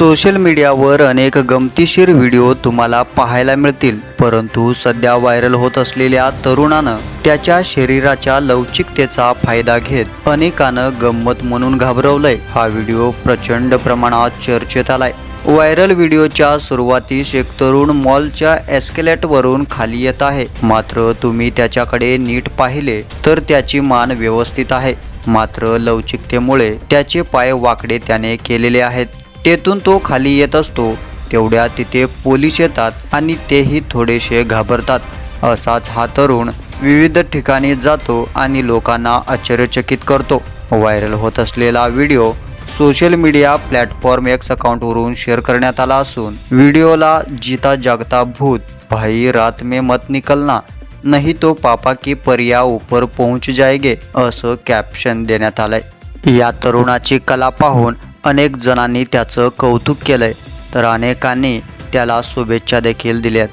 Social मीडियावर अनेक गमतीशीर व्हिडिओ तुम्हाला पाहायला मिळतील परंतु सध्या व्हायरल होत असलेल्या तरुणानं त्याच्या शरीराच्या लवचिकतेचा फायदा घेत अनेकानं गंमत म्हणून घाबरवलंय. हा व्हिडिओ प्रचंड प्रमाणात चर्चेत आलाय. व्हायरल व्हिडिओच्या सुरुवातीस एक तरुण मॉलच्या एस्केलेटवरून खाली येत आहे. मात्र तुम्ही त्याच्याकडे नीट पाहिले तर त्याची मान व्यवस्थित आहे. मात्र लवचिकतेमुळे त्याचे पाय वाकडे त्याने केलेले आहेत. तेथून तो खाली येत असतो. तेवढ्या तिथे पोलीस येतात आणि तेही थोडेसे घाबरतात. असाच हा तरुण विविध ठिकाणी जातो आणि लोकांना आश्चर्यचकित करतो. व्हायरल होत असलेला video social media platform X अकाउंटवरून share करण्यात आला असून व्हिडिओला जीता जागता भूत भाई रात में मत निकलना नाही तो पापा की पर्या ऊपर पोहोच जायगे असं कॅप्शन देण्यात आलंय. या तरुणाची कला पाहून अनेक जणांनी त्याचं कौतुक केलंय तर अनेकांनी त्याला शुभेच्छा देखील दिल्यात.